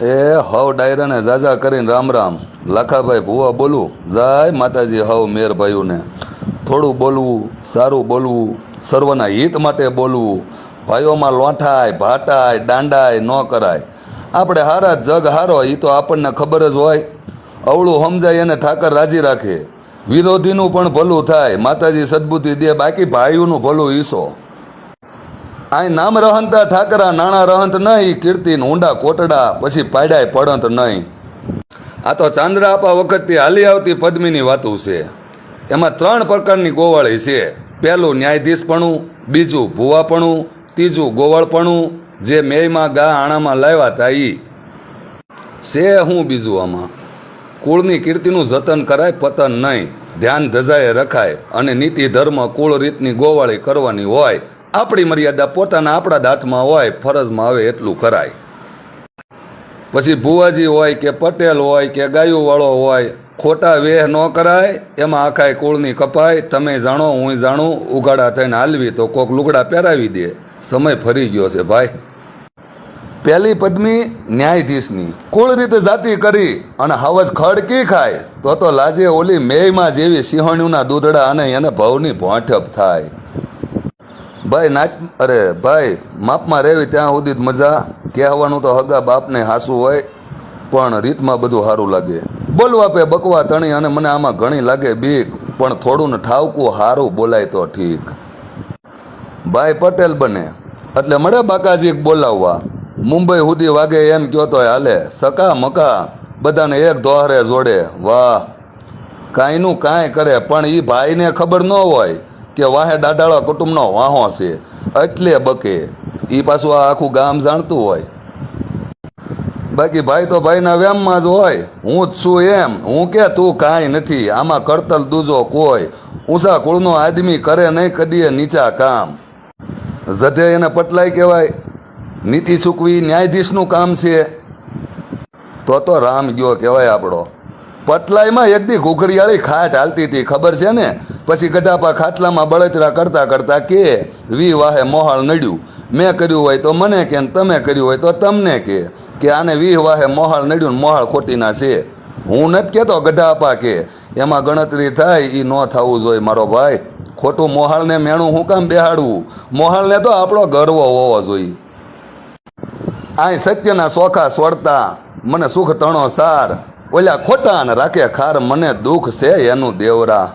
એ હવ ડાયરાને જાજા કરીને રામ રામ. લાખાભાઈ ભુવા બોલું, જાય માતાજી, હવ મેરભાઈઓને થોડું બોલવું, સારું બોલવું, સર્વના હિત માટે બોલવું. ભાઈઓમાં લોંઠાય, ભાટાય, દાંડાય ન કરાય. આપણે હારા જગ હારો એ તો આપણને ખબર જ હોય. અવળું સમજાય એને ઠાકર રાજી રાખે. વિરોધીનું પણ ભલું થાય. માતાજી સદબુદ્ધિ દે, બાકી ભાઈઓનું ભલું ઈસો. આય નામ રહંતા, ઠાકરા નાણા રહંત નહીં કીર્તિન ઊંડા કોટડા, પછી પાડાય પડંત નહીં આ તો ચાંદ્રા આપા વખતથી હાલી આવતી પદ્મીની વાતું છે. એમાં ત્રણ પ્રકારની ગોવાળી છે. પહેલું ન્યાયાધીશપણું, બીજું ભુવાપણું, ત્રીજું ગોવાળપણું, જે મેયમાં ગા આણામાં લાવ્યા તા ઈ. છે હું બીજું આમાં. કુળની કીર્તિનું જતન કરાય, પતન નહીં ધ્યાન ધજાએ રખાય અને નીતિ ધર્મ કુળ રીતની ગોવાળી કરવાની હોય આપણી મર્યાદા પોતાના આપણા દાંતમાં હોય, ફરજમાં આવે એટલું કરાય પછી ભુવાજી હોય કે પટેલ હોય કે ગાયુવાળો હોય, ખોટા વેહ ન કરાય, એમાં આખાય કુળની કપાય, તમે જાણો, હું જાણું, ઉઘાડા થઈને હાલવી તો કોક લુગડા પહેરાવી દે. સમય ફરી ગયો છે ભાઈ. પહેલી પદ્મી ન્યાયાધીશની કુળ રીતે જાતિ કરી અને હવજ ખડકી ખાય, તો તો લાજે ઓલી મેયમાં જેવી સિંહણીઓના દૂધડા અને એને ભવની ભોંઠપ થાય. ભાઈ નાચ અરે ભાઈ, માપમાં રહેવી ત્યાં સુધી જ મજા. કહેવાનું તો હગા બાપને હાસું હોય, પણ રીતમાં બધું સારું લાગે. બોલવા પે બકવા તણી અને મને આમાં ઘણી લાગે બીક, પણ થોડું ને ઠાવકું સારું બોલાય તો ઠીક. ભાઈ પટેલ બને. એટલે મળે બાકાજી બોલાવવા. મુંબઈ સુધી વાગે એમ કયો તો હાલે. સકા મકા, બધાને એક દોહરે જોડે. વાહ. કાંઈનું કાંઈ કરે, પણ એ ભાઈને ખબર ન હોય. કે વાહે દાઢાળા કુટુંબનો વાહો છે. એટલે બકે. એ પાછું આ આખું ગામ જાણતું હોય. બાકી ભાઈ તો ભાઈના વ્યામમાં જ હોય. હું જ છું એમ. હું કે તું કાંઈ નથી. આમાં કરતલ દૂજો કોઈ. ઊંચા કુળનો આદમી કરે નહીં કદીએ નીચા કામ. જધે એને પટલાય કહેવાય. નીતિ ચૂકવી ન્યાયાધીશનું કામ છે. તો તો રામ ગયો કહેવાય આપણો. પટલાઈમાં એક દી ઘૂઘરિયાળી ખાટ હાલતી હતી, ખબર છે ને? પછી ગઢાપા ખાટલામાં બળતરા કરતા કરતા કે, વી વાહે મોહાળ નડ્યું. મેં કર્યું હોય તો મને કે તમે કર્યું હોય તો તમને કે. કે આને વી વાહે મોહાળ નડ્યું ને મોહાળ ખોટીના છે. હું નથી કહેતો ગઢાપા કે, એમાં ગણતરી થાય એ ન થવું જોઈએ મારો ભાઈ. ખોટું મોહાળને મેણું હું કામ બેહાડવું? મોહાળને તો આપણો ગર્વ હોવો જોઈએ. આય સત્યના સોખા સોડતા મને સુખ તણો સાર. ઓલ્યા ખોટા અને રાખે ખાર મને દુઃખ છે એનું દેવરા.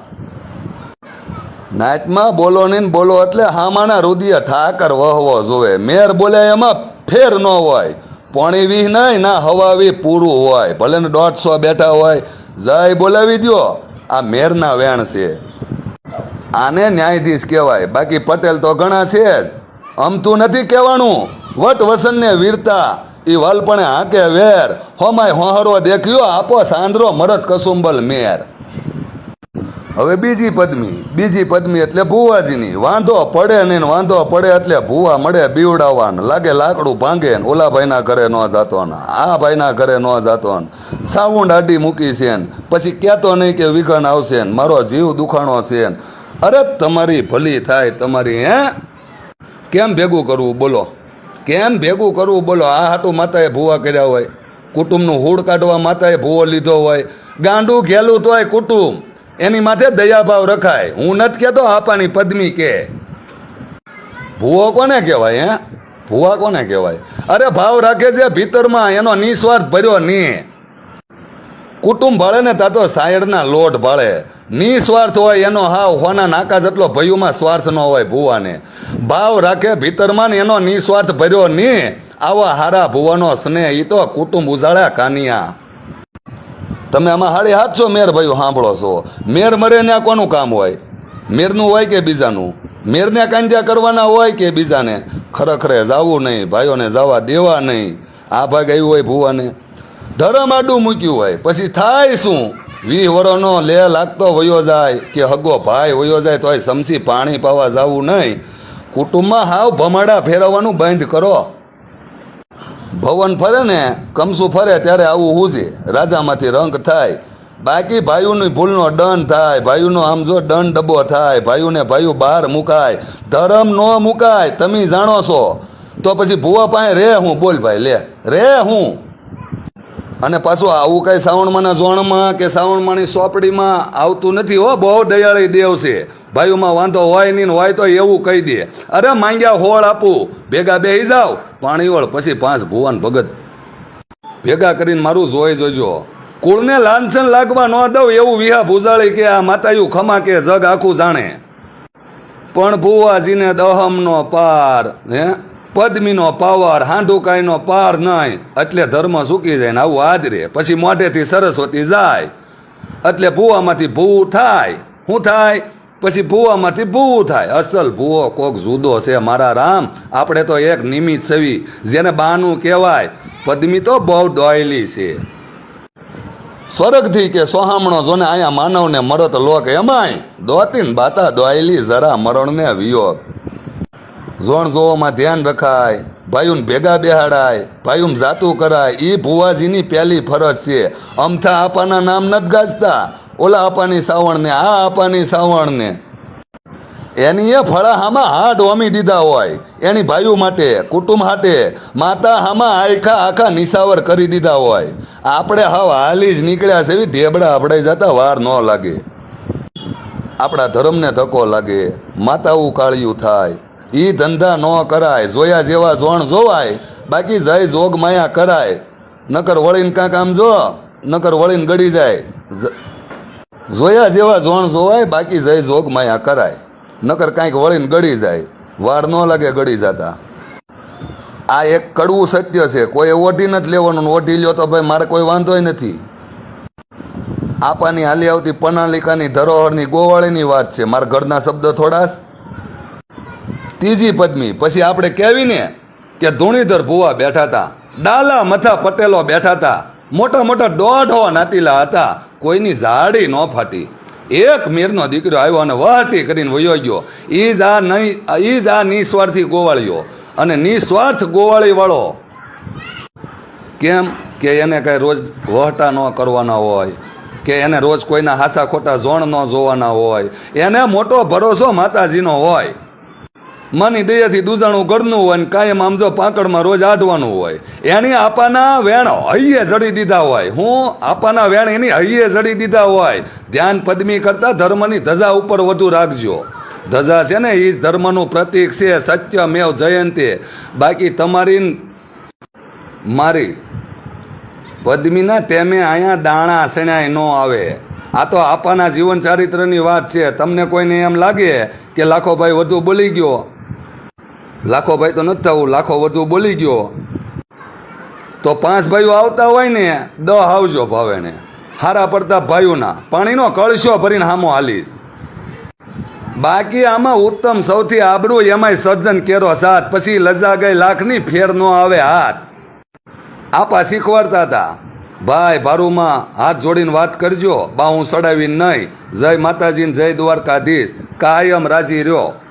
નાચમાં બોલો ને બોલો એટલે હામાના રુદિય ઠાકર વહવો જોવે. મેર બોલે એમાં ફેર ન હોય. પોણી વીહ નહીં ના હવા વી પૂરું હોય. ભલે ને દોઢસો બેઠા હોય. જય બોલાવી દ્યો. આ મેરના વેણ છે. આને ન્યાયાધીશ કહેવાય. બાકી પટેલ તો ઘણા છે જ. અમતું નથી કહેવાનું. વટ વસનને વીરતા. ઈ વાલપણે હાંકે વેર. હોમાય હોહરો દેખ્યો, આપો સાંદરો મરદ કસુંબલ મેર. હવે બીજી પદ્મી બીજી પદ્મી એટલે ભુવાજીની. વાંધો પડે ને વાંધો પડે એટલે ભુવા મળે બીવડાવવાન. લાગે લાકડું ભાંગે ને ઓલા ભાઈના ઘરે ન જાતો ને આ ભાઈના ઘરે ન જાતો ને સાઉન્ડ આડી મૂકી છે ને. પછી કહેતો નહીં કે વિઘન આવશે ને. મારો જીવ દુખાણો છે ને. અરે તમારી ભલી થાય, તમારી, હે? કેમ ભેગું કરવું? બોલો. કેમ ભેગું કરવું? બોલો, આ હાટું માતાએ ભૂવા કર્યા હોય. કુટુંબનું હૂડ કાઢવા માતાએ ભૂવો લીધો હોય. ગાંડું ઘેલું તોય કુટુંબ. એની માથે દયાભાવ રખાય. હું નથી કહેતો આપાની પદ્મી કે. ભૂવો કોને કહેવાય, હે? ભૂવા કોને કહેવાય? અરે ભાવ રાખે છે, ભીતરમાં એનો નિસ્વાર્થ ભર્યો ની કુટુંબ ભાળે ને તા તો સાયડના લોટ ભાળે. નિસ્વાર્થ હોય એનો હાવ, હોના નાકા જેટલો ભયુમાં સ્વાર્થ ન હોય ભુવાને. ભાવ રાખે ભીતરમાં ને એનો નિસ્વાર્થ ભર્યો ની. આવા હારા ભુવાનો સ્નેહ એ તો કુટુંબ ઉજાળ્યા કાનિયા. તમે આમાં હાડી હાથશો મેર ભાઈ સાંભળો છો. મેર મરે ને કોનું કામ હોય? મેરનું હોય કે બીજાનું? મેરને કાંજ્યા કરવાના હોય કે બીજાને? ખરેખરે જાવું નહીં, ભાઈઓને જવા દેવા નહીં. આ ભાગ આવ્યું હોય ભુવાને. ધરમ આડું મૂક્યું હોય. પછી થાય શું? વી વરોનો લે લાગતો વયો જાય કે હગો ભાઈ વયો જાય તોય સમસી પાણી પાવા જવું નહીં. કુટુંબમાં હાવ ભમાડા ફેરવવાનું બંધ કરો. ભવન ફરે ને, કમસું ફરે ત્યારે આવું હુજે રાજામાંથી રંગ થાય. બાકી ભાઈઓની ભૂલનો દંડ થાય. ભાઈઓનો આમ જો દંડ ડબ્બો થાય. ભાઈઓને ભાઈઓ બહાર મુકાય. ધર્મ ન મુકાય. તમે જાણો છો. તો પછી ભુવા પાસે રે હું. બોલ ભાઈ, લે. રે હું. અને પાછું આવું કઈ શ્રાવણમાંના ઝોણમાં કે શ્રાવણમાંની સોપડીમાં આવતું નથી હો, બહુ દયાળી દેવ છે. ભાઈઓમાં વાંધો હોય નહીં હોય તો એવું કહી દે. અરે માંગ્યા હોળ આપું. ભેગા બેહી પાણી હોળ પછી પાંચ ભુવન ભગત. ભેગા કરીને મારું જોઈ જોજો. કુળને લાંછન લાગવા ન દઉં એવું વિહા ભૂજાળી કે આ માતાયું ખમા કે જગ આખું જાણે. પણ ભુવાજીને દહમનો પાર, હે? પદ્મીનો પાવર, હાંડુકાઈનો પાર નહીં એટલે ધર્મ સૂકી જાય ને આવું આદરે પછી મોઢેથી સરસ્વતી જાય. એટલે ભૂવામાંથી ભૂ થાય. શું થાય? પછી ભૂવામાંથી ભૂ થાય. અસલ ભૂવો કોક જુદો છે મારા રામ. આપણે તો એક નિમિત છવી જેને બાનું કહેવાય. પદ્મી તો બહુ દોયલી છે. સ્વર્ગથી કે સોહામણો જોને અહીંયા માનવને મરત લોક એમાંય. દોતીન બાતા દોયલી જરા મરણને વિયોગ. ઝોણ જોવામાં ધ્યાન રખાય, ભાઈઓને ભેગા બેહાડાય, ભાઈઓને જાતું કરાય એ ભુવાજીની પહેલી ફરજ છે. અમથા આપાના નામ નથી ગાજતા. ઓલા આપાની સાવણને, આ આપાની સાવણને. એની એ ફળા હામાં હાડ ઓમી દીધા હોય. એની ભાઈઓ માટે, કુટુંબ માટે માતા હામાં આખા આખા નિશાવર કરી દીધા હોય. આપણે હાવ હાલી જ નીકળ્યા છે એવી ઢેબડા આપણે જતા વાર ન લાગે. આપણા ધર્મને ધક્કો લાગે. માતાવું કાળિયું થાય. ઈ ધંધા ન કરાય, જોયા જેવા જોણ જોવાય, બાકી જય જોગ માયા કરાય. નકર વળીને કાંક આમ જો, નકર વળીને ગળી જાય. જોયા જેવા જોણ જોવાય, બાકી જય જોગ માયા કરાય. નકર કાંઈક વળીને ગળી જાય. વાર ન લાગે ગળી જતા. આ એક કડવું સત્ય છે. કોઈ ઓઢી નથી લેવાનું, ઓઢી લ્યો તો ભાઈ મારે કોઈ વાંધો નથી. આપાની હાલી આવતી પ્રણાલિકાની ધરોહરની ગોવાળીની વાત છે. મારા ઘરના શબ્દ થોડાસ. ત્રીજી પદ્મી. પછી આપણે કહેવીને કે ધોણીધર ભુવા બેઠા હતા. ડાલા મથા પટેલો બેઠા હતા. મોટા મોટા દોઢો નાતીલા હતા. કોઈની ઝાડી ન ફાટી. એક મીરનો દીકરો આવ્યો અને વાટી કરીને વયો ગયો. ઈ જ આ નહીં ઈ જ આ નિસ્વાર્થી ગોવાળીઓ અને નિસ્વાર્થ ગોવાળી વાળો. કેમ? કે એને કાંઈ રોજ વહટા ન કરવાના હોય. કે એને રોજ કોઈના હાસા ખોટા ઝોણ ન જોવાના હોય. એને મોટો ભરોસો માતાજીનો હોય. મની દયાથી દૂજાણું ઘરનું હોય ને કાયમ આમ જો પાકડમાં રોજ આઢવાનું હોય. એની આપાના વેણ હૈયે જડી દીધા હોય. હું આપાના વેણ એની હૈયે જડી દીધા હોય. ધ્યાન પદ્મી કરતા ધર્મની ધજા ઉપર વધુ રાખજો. ધજા છે ને એ ધર્મનું પ્રતીક છે સત્ય મેવ જયંતે. બાકી તમારી મારી પદ્મીના ટેમે અહીંયા દાણા સણાય ન આવે. આ તો આપાના જીવન ચારિત્રની વાત છે. તમને કોઈને એમ લાગે કે લાખો ભાઈ વધુ બોલી ગયો? લાખોભાઈ તો નથી થવું, લાખો વધુ બોલી ગયો. તો પાંચ ભાઈઓ આવતા હોય ને, દહ આવજો ભાવેને. હારા પડતા ભાઈઓના. પાણીનો કળશો ભરીને હામો હાલીશ. બાકી આમાં ઉત્તમ સૌથી આબરૂ એમાંય સજ્જન કેરો સાથ પછી લજા ગઈ લાખની ફેર નો આવે હાથ. આપા શીખવાડતા હતા. ભાઈ, ભારુમાં હાથ જોડીને વાત કરજો. બા, હું સડાવી નહીં. જય માતાજીને જય દ્વારકાધીશ. કાયમ રાજી રહ્યો.